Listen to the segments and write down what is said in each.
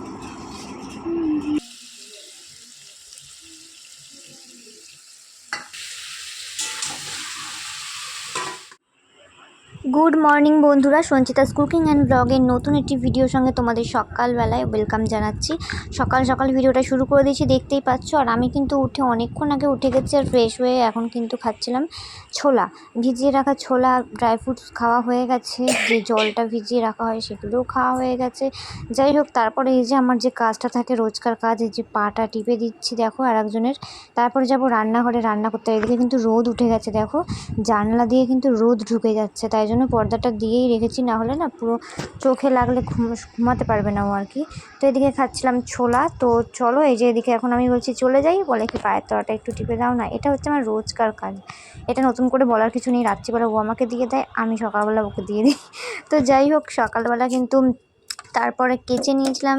すいません。গুড morning বন্ধুরা। Sanchita's cooking and ব্লগের নতুন একটি ভিডিওর সঙ্গে তোমাদের সকালবেলায় ওয়েলকাম জানাচ্ছি। সকাল সকাল ভিডিওটা শুরু করে দিয়েছি, দেখতেই পাচ্ছ। আর আমি কিন্তু উঠে অনেকক্ষণ আগে উঠে গেছি আর ফ্রেশ হয়ে এখন কিন্তু খাচ্ছিলাম ছোলা। ভিজিয়ে রাখা ছোলা ড্রাই ফ্রুটস খাওয়া হয়ে গেছে। যে জলটা ভিজিয়ে রাখা হয় সেগুলোও খাওয়া হয়ে গেছে। যাই হোক, তারপরে এই যে আমার যে কাজটা থাকে, রোজকার কাজ, এই যে পাটা টিপে দিচ্ছি, দেখো আর একজনের তারপরে যাব রান্নাঘরে, রান্না করতে। এদিকে কিন্তু রোদ উঠে গেছে, দেখো। জানলা দিয়ে কিন্তু রোদ ঢুকে যাচ্ছে, তাই জন্য পর্দাটা দিয়েই রেখেছি, না হলে না পুরো চোখে লাগলে ঘুমাতে পারবে না ও আর কি। তো এদিকে খাচ্ছিলাম ছোলা, তো চলো এই যে এদিকে এখন আমি বলছি চলে যাই, বলে কি পায়ের তলাটা একটু টিপে দাও না। এটা হচ্ছে আমার রোজকার কাজ। এটা নতুন করে বলার কিছু নেই, রাত্রিবেলা ও আমাকে দিয়ে দেয়, আমি সকালবেলা ওকে দিয়ে দিই। তো যাই হোক, সকালবেলা কিন্তু তারপরে কেচে নিয়েছিলাম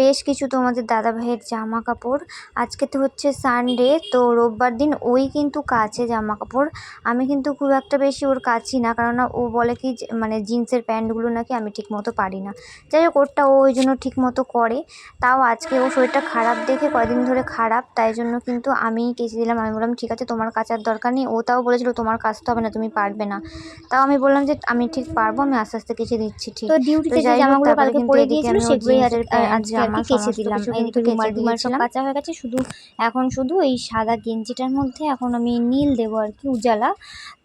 বেশ কিছু তোমাদের দাদা ভাইয়ের জামা কাপড় আজকে তো হচ্ছে সানডে তো রোববার দিন ওই কিন্তু কাছে জামা কাপড় আমি কিন্তু খুব একটা বেশি ওর কাছি না কেননা ও বলে কি যে মানে জিন্সের প্যান্টগুলো নাকি আমি ঠিক মতো পারি না। যাই হোক ওরটা ও ওই জন্য ঠিক মতো করে। তাও আজকে ও শরীরটা খারাপ দেখে কয়দিন ধরে খারাপ তাই জন্য কিন্তু আমি কেচে দিলাম। আমি বললাম ঠিক আছে তোমার কাচার দরকার নেই। ও তাও বলেছিল তোমার কাচতে হবে না তুমি পারবে না। তাও আমি বললাম যে আমি ঠিক পারব আমি আস্তে আস্তে কেচে দিচ্ছি ঠিক। তো ডিউটিতে জামাগুলো কালকে এদিকে দিয়েছিল সেগুলোই আর আজকে আর কি কেচে দিলাম। রুমাল টুমাল সব কাঁচা হয়ে গেছে। শুধু এখন শুধু এই সাদা গেঞ্জিটার মধ্যে এখন আমি নীল দেবো আর কি উজালা।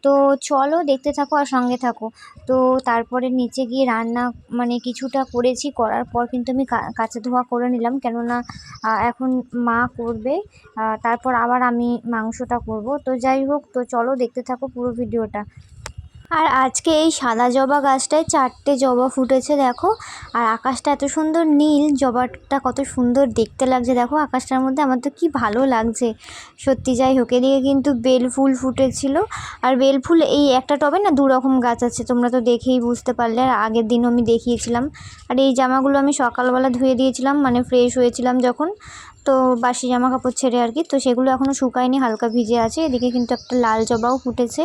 তো চলো দেখতে থাকো আর সঙ্গে থাকো। তো তারপরে নিচে গিয়ে রান্না মানে কিছুটা করেছি করার পর কিন্তু আমি কাঁচা ধোয়া করে নিলাম। কেননা এখন মা করবে তারপর আবার আমি মাংসটা করব। তো যাই হোক তো চলো দেখতে থাকো পুরো ভিডিওটা। আর আজকে এই সাদা জবা গাছটায় চারটে জবা ফুটেছে, দেখো। আর আকাশটা এত সুন্দর নীল, জবাটা কত সুন্দর দেখতে লাগছে, দেখো। আকাশটার মধ্যে আমার তো কী ভালো লাগছে। সত্যি যাই হোক, এদিকে কিন্তু বেল ফুল ফুটেছিল। আর বেল ফুল, এই একটা টবে না দু রকম গাছ আছে, তোমরা তো দেখেই বুঝতে পারলে। আর আগের দিনও আমি দেখিয়েছিলাম। আর এই জামাগুলো আমি সকালবেলা ধুয়ে দিয়েছিলাম মানে ফ্রেশ হয়েছিলাম যখন। তো বাসি জামা কাপড় ছেড়ে আর কি, তো সেগুলো এখনও শুকায়নি, হালকা ভিজে আছে, এদিকে কিন্তু একটা লাল জবাও ফুটেছে।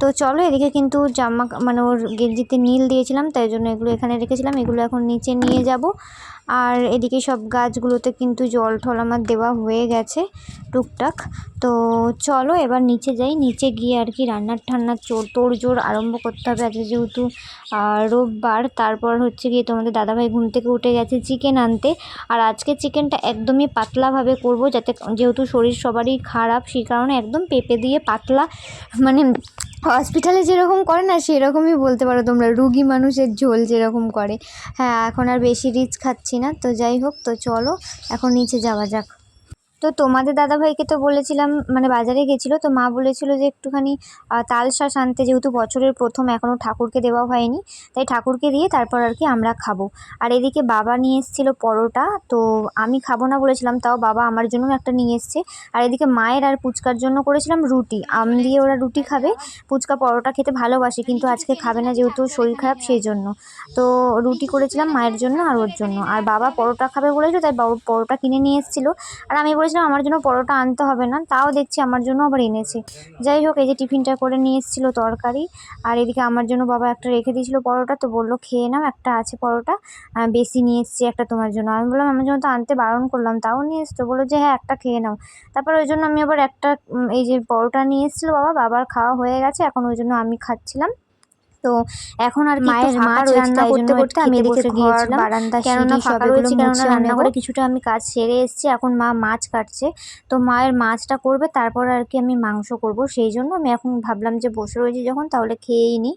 তো চলো এদিকে কিন্তু জামা মানে ওর গেঞ্জিতে নীল দিয়েছিলাম, তাই জন্য এগুলো এখানে রেখেছিলাম, এগুলো এখন নিচে নিয়ে যাব। আর এদিকে সব গাছগুলোতে কিন্তু জল টল আমার দেওয়া হয়ে গেছে টুকটাক। তো চলো এবার নিচে যাই। নিচে গিয়ে আর কি রান্নার ঠান্নার চোর তোড় জোর আরম্ভ করতে হবে আজকে যেহেতু রোববার। তারপর হচ্ছে গিয়ে তোমাদের দাদাভাই ঘুম থেকে উঠে গেছে চিকেন আনতে। আর আজকে চিকেনটা একদমই পাতলাভাবে করব যাতে যেহেতু শরীর সবারই খারাপ, সেই কারণে একদম পেঁপে দিয়ে পাতলা। মানে হসপিটালে যেরকম করে না, সেরকমই বলতে পারো তোমরা। রুগী মানুষের ঝোল যেরকম করে। হ্যাঁ এখন আর বেশি রিচ খাচ্ছি না তো যাই হোক তো চলো এখন নিচে যাওয়া যাক। তো তোমাদের দাদাভাইকে তো বলেছিলাম মানে বাজারে গেছিল, তো মা বলেছিল যে একটুখানি তাল শাঁস আনতে, যেহেতু বছরের প্রথম এখনও ঠাকুরকে দেওয়া হয়নি, তাই ঠাকুরকে দিয়ে তারপর আর কি আমরা খাব। আর এদিকে বাবা নিয়ে এসেছিল পরোটা, তো আমি খাব না বলেছিলাম, তাও বাবা আমার জন্য একটা নিয়ে এসছে। আর এদিকে মায়ের আর পুচকার জন্য করেছিলাম রুটি, আম দিয়ে ওরা রুটি খাবে। পুচকা পরোটা খেতে ভালোবাসে, কিন্তু আজকে খাবে না যেহেতু শরীর খারাপ সেই জন্য তো রুটি করেছিলাম মায়ের জন্য আর ওর জন্য। আর বাবা পরোটা খাবে বলেছিল, তাই বাবা পরোটা কিনে নিয়ে এসেছিল। আর আমি বলেছিলাম আমার জন্য পরোটা আনতে হবে না, তাও দেখছি আমার জন্য আবার এনেছে। যাই হোক, এই যে টিফিনটা করে নিয়ে এসেছিল তরকারি, আর এদিকে আমার জন্য বাবা একটা রেখে দিয়েছিলো পরোটা, তো বলল, খেয়ে নাও, একটা আছে পরোটা বেশি নিয়ে এসেছি একটা তোমার জন্য। আমি বললাম, আমার জন্য তো আনতে বারণ করলাম, তাও নিয়ে এসছো? বলল যে হ্যাঁ একটা খেয়ে নাও। তারপর ওই জন্য আমি আবার একটা এই যে পরোটা নিয়ে এসেছিল বাবা, বাবার খাওয়া হয়ে গেছে, এখন ওই জন্য আমি খাচ্ছিলাম। তো এখন আর মায়ের মাছ রান্না করতে করতে আমি এদিকে ঘর বারান্দা কেননা ফাঁকা রয়েছে কেননা রান্না করে কিছুটা আমি কাজ সেরে এসেছি এখন মা মাছ কাটছে। তো মায়ের মাছটা করবে তারপর আর কি আমি মাংস করব সেই জন্য আমি এখন ভাবলাম যে বসে রয়েছি যখন তাহলে খেয়েই নিই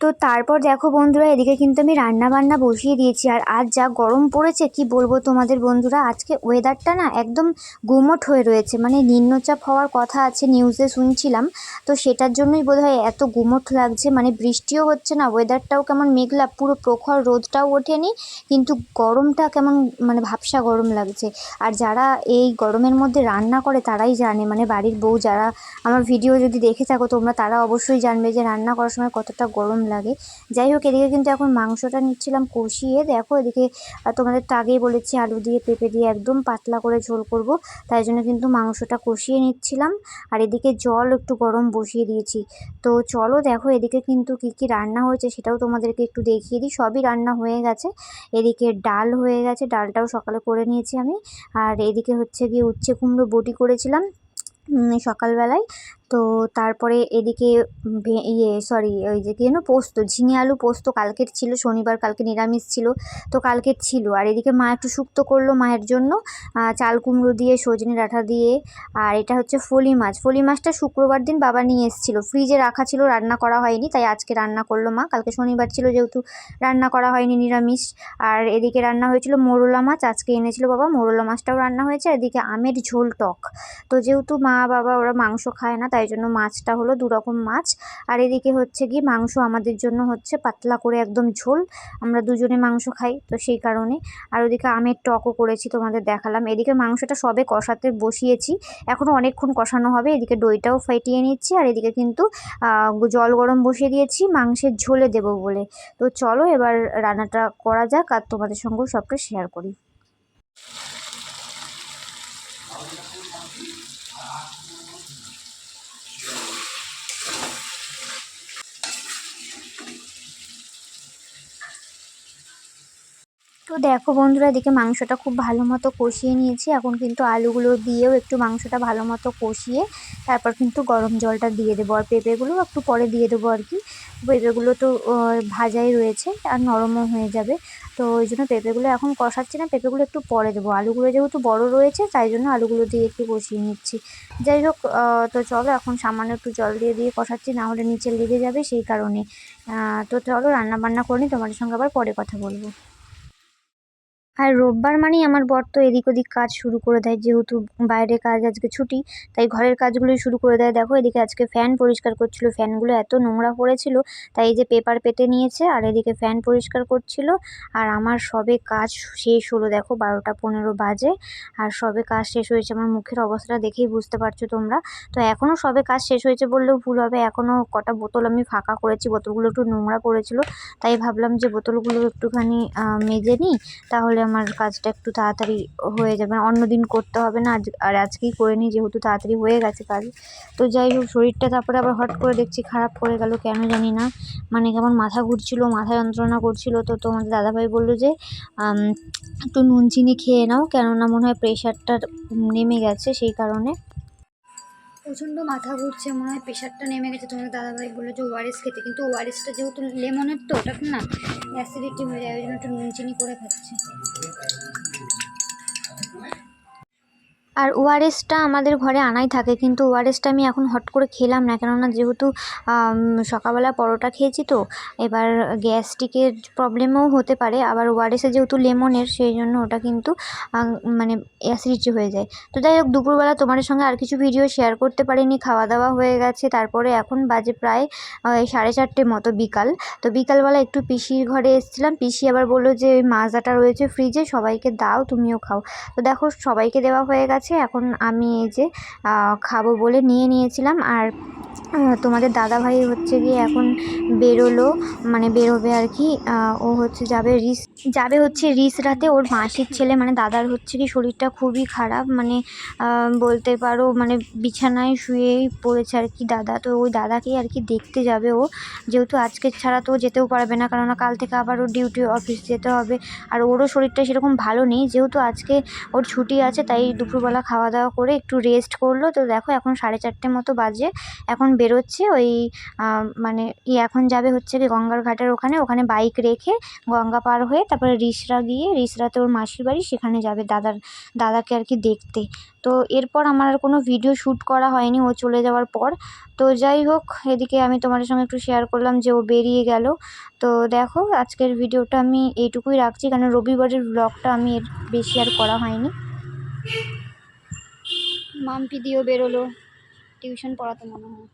তো তারপর দেখো বন্ধুরা, এদিকে কিন্তু আমি রান্না বান্না বসিয়ে দিয়েছি। আর আজ যা গরম পড়েছে, কি বলব তোমাদের বন্ধুরা? আজকে ওয়েদারটা না একদম গুমোট হয়ে রয়েছে। মানে নিম্নচাপ হওয়ার কথা আছে নিউজে শুনছিলাম। তো সেটার জন্যই বোধহয় এত গুমোট লাগছে। মানে বৃষ্টিও হচ্ছে না ওয়েদারটাও কেমন মেঘলা, পুরো প্রখর রোদটাও ওঠেনি, কিন্তু গরমটা কেমন মানে ভাবসা গরম লাগছে। আর যারা এই গরমের মধ্যে রান্না করে, তারাই জানে। মানে বাড়ির বউ যারা আমার ভিডিও যদি দেখে থাকো, তোমরা তারা অবশ্যই জানবে যে রান্না করার সময় কতটা গরম লাগে। যাই হোক, এদিকে কিন্তু এখন মাংসটা নিচ্ছিলাম কষিয়ে। দেখো, এদিকে তোমাদের তো আগেই বলেছি, আলু দিয়ে, পেঁপে দিয়ে একদম পাতলা করে ঝোল করব। তাই জন্য কিন্তু মাংসটা কষিয়ে নিচ্ছিলাম। আর এদিকে জল একটু গরম বসিয়ে দিয়েছি। তো চলো, দেখো, এদিকে কিন্তু কী কী রান্না হয়েছে সেটাও তোমাদেরকে একটু দেখিয়ে দিই। সবই রান্না হয়ে গেছে। এদিকে ডাল হয়ে গেছে, ডালটাও সকালে করে নিয়েছি আমি। আর এদিকে হচ্ছে গিয়ে উচ্ছে কুমড়ো বটি করেছিলাম সকালবেলায়। তো তারপরে এদিকে ইয়ে সরি ওই যে কি যেন পোস্ত, ঝিঙে আলু পোস্ত কালকের ছিল, শনিবার কালকে নিরামিষ ছিল, তো কালকের ছিল। আর এদিকে মা একটু শুক্তো করল মায়ের জন্য চাল কুমড়ো দিয়ে, সজনে ডাঁটা দিয়ে, আর এটা হচ্ছে ফলি মাছ। ফলি মাছটা শুক্রবার দিন বাবা নিয়ে এসেছিল। ফ্রিজে রাখা ছিল, রান্না করা হয়নি, তাই আজকে রান্না করল মা। কালকে শনিবার ছিল যেহেতু, রান্না করা হয়নি নিরামিষ। আর এদিকে রান্না হয়েছিল মোরলা মাছ, আজকে এনেছিল বাবা মোরলা মাছটাও রান্না হয়েছে এদিকে আমের ঝোল টক। তো যেহেতু মা, বাবা ওরা মাংস খায় না তাই জন্য মাছটা হলো দু রকম মাছ। আর এদিকে হচ্ছে কি মাংস আমাদের জন্য হচ্ছে পাতলা করে একদম ঝোল। আমরা দুজনে মাংস খাই তো সেই কারণে। আর ওদিকে আমের টকও করেছি তোমাদের দেখালাম। এদিকে মাংসটা সবে কষাতে বসিয়েছি। এখনও অনেকক্ষণ কষানো হবে। এদিকে দইটাও ফাটিয়ে নিচ্ছি। আর এদিকে কিন্তু জল গরম বসিয়ে দিয়েছি। মাংসের ঝোলে দেবো বলে। তো চলো এবার রান্নাটা করা যাক আর তোমাদের সঙ্গেও সবটা শেয়ার করি। তো দেখো বন্ধুরা, এদিকে মাংসটা খুব ভালো মতো কষিয়ে নিয়েছি। এখন কিন্তু আলুগুলো দিয়েও একটু মাংসটা ভালো মতো কষিয়ে তারপর কিন্তু গরম জলটা দিয়ে দেবো। আর পেঁপেগুলো একটু পরে দিয়ে দেবো আর কি। পেঁপেগুলো তো ভাজাই রয়েছে আর নরমও হয়ে যাবে। তো ওই জন্য পেঁপেগুলো এখন কষাচ্ছি না, পেঁপেগুলো একটু পরে দেবো। আলুগুলো যেহেতু বড় রয়েছে, তাই জন্য আলুগুলো দিয়ে একটু কষিয়ে নিচ্ছি। যাই হোক তো চলো এখন সামান্য একটু জল দিয়ে দিয়ে কষাচ্ছি, না হলে নিচে লেগে যাবে সেই কারণে। তো চলো রান্না বান্না করে নিই তোমাদের সঙ্গে আবার পরে কথা বলব। আর রোববার মানেই আমার বর তো এদিক ওদিক কাজ শুরু করে দেয়, যেহেতু বাইরে কাজ, আজকে ছুটি, তাই ঘরের কাজগুলোই শুরু করে দেয়। দেখো, এদিকে আজকে ফ্যান পরিষ্কার করছিল, ফ্যানগুলো এত নোংরা পড়েছিল, তাই এই যে পেপার পেতে নিয়েছে, আর এদিকে ফ্যান পরিষ্কার করছিল, আর আমার সবে কাজ শেষ হলো। দেখো, বারোটা পনেরো বাজে, আর সবে কাজ শেষ হয়েছে। আমার মুখের অবস্থাটা দেখেই বুঝতে পারছ তোমরা। তো এখনও সবে কাজ শেষ হয়েছে বললেও ভুল হবে। এখনও কটা বোতল আমি ফাঁকা করেছি, বোতলগুলো একটু নোংরা পড়েছিল, তাই ভাবলাম যে বোতলগুলো একটুখানি মেজে নিই, তাহলে আমার কাজটা একটু তাড়াতাড়ি হয়ে যাবে। অন্য দিন করতে হবে না, আজ আর আজকেই করে নিই যেহেতু তাড়াতাড়ি হয়ে গেছে কাজ। তো যাই হোক, শরীরটা তারপরে আবার হট করে দেখছি খারাপ করে গেল, কেন জানি না। মানে কেমন মাথা ঘুরছিল, মাথা যন্ত্রণা করছিল। তো তোমাদের দাদাভাই বলল যে একটু নুন, চিনি খেয়ে নাও, কেননা মনে হয় প্রেশারটা নেমে গেছে সেই কারণে। প্রচণ্ড মাথা ঘুরছে, মনে হয় প্রেশারটা নেমে গেছে। তোমাদের দাদাভাই বলল যে ওআরএস খেতে, কিন্তু ওআরএসটা যেহেতু লেমনের তো, ওটা না অ্যাসিডিটি হয়ে যায়, ওই জন্য একটু নুন, চিনি করে খাচ্ছে। আর ওআরএসটা আমাদের ঘরে আনাই থাকে, কিন্তু ওআরএসটা আমি এখন হট করে খেলাম না, কেননা যেহেতু সকালবেলা পরোটা খেয়েছি তো, এবার গ্যাস্ট্রিকের প্রবলেমও হতে পারে, আবার ওআরএসে যেহেতু লেমনের, সেই জন্য ওটা কিন্তু মানে অ্যাসিডিটি হয়ে যায়। তো যাই হোক, দুপুরবেলা তোমাদের সঙ্গে আর কিছু ভিডিও শেয়ার করতে পারিনি খাওয়া দাওয়া হয়ে গেছে, তারপরে এখন বাজে প্রায় সাড়ে চারটে মতো বিকাল। তো বিকালবেলা একটু পিসির ঘরে এসেছিলাম, পিসি আবার বলল যে মাজাটা রয়েছে ফ্রিজে, সবাইকে দাও, তুমিও খাও। তো দেখো, সবাইকে দেওয়া হয়ে গেছে। এখন আমি এই যে খাব বলে নিয়ে নিয়েছিলাম। আর তোমাদের দাদা ভাই হচ্ছে গিয়ে এখন বেরোলো মানে বেরোবে আর কি। ও হচ্ছে যাবে রিস, যাবে হচ্ছে রিস রাতে। ওর মাসির ছেলে মানে দাদার হচ্ছে কি শরীরটা খুবই খারাপ। মানে বলতে পারো মানে বিছানায় শুয়েই পড়েছে আর কি দাদা। তো ওই দাদাকেই আর কি দেখতে যাবে ও। যেহেতু আজকে ছাড়া তো যেতেও পারবে না, কেননা কাল থেকে আবার ওর ডিউটি, অফিস যেতে হবে। আর ওরও শরীরটা সেরকম ভালো নেই। যেহেতু আজকে ওর ছুটি আছে, তাই দুপুরবেলা খাওয়া দাওয়া করে একটু রেস্ট করল। তো দেখো এখন সাড়ে চারটে মতো বাজে। এখন বেরোচ্ছে ওই মানে ই এখন যাবে হচ্ছে কি গঙ্গার ঘাটের ওখানে। ওখানে বাইক রেখে গঙ্গা পার হয়ে তারপরে রিসরা গিয়ে, রিসরাতে ওর মাসির বাড়ি, সেখানে যাবে দাদার, দাদাকে আর কি দেখতে। তো এরপর আমার আর কোনো ভিডিও শ্যুট করা হয়নি, ও চলে যাওয়ার পর। তো যাই হোক, এদিকে আমি তোমাদের সঙ্গে একটু শেয়ার করলাম যে ও বেরিয়ে গেল। তো দেখো আজকের ভিডিওটা আমি এইটুকুই রাখছি কারণ রবিবারের ব্লগটা আমি এর বেশি আর করা হয়নি। মাম্পি দিয়েও বেরোলো। টিউশন পড়াতে মনে হয়।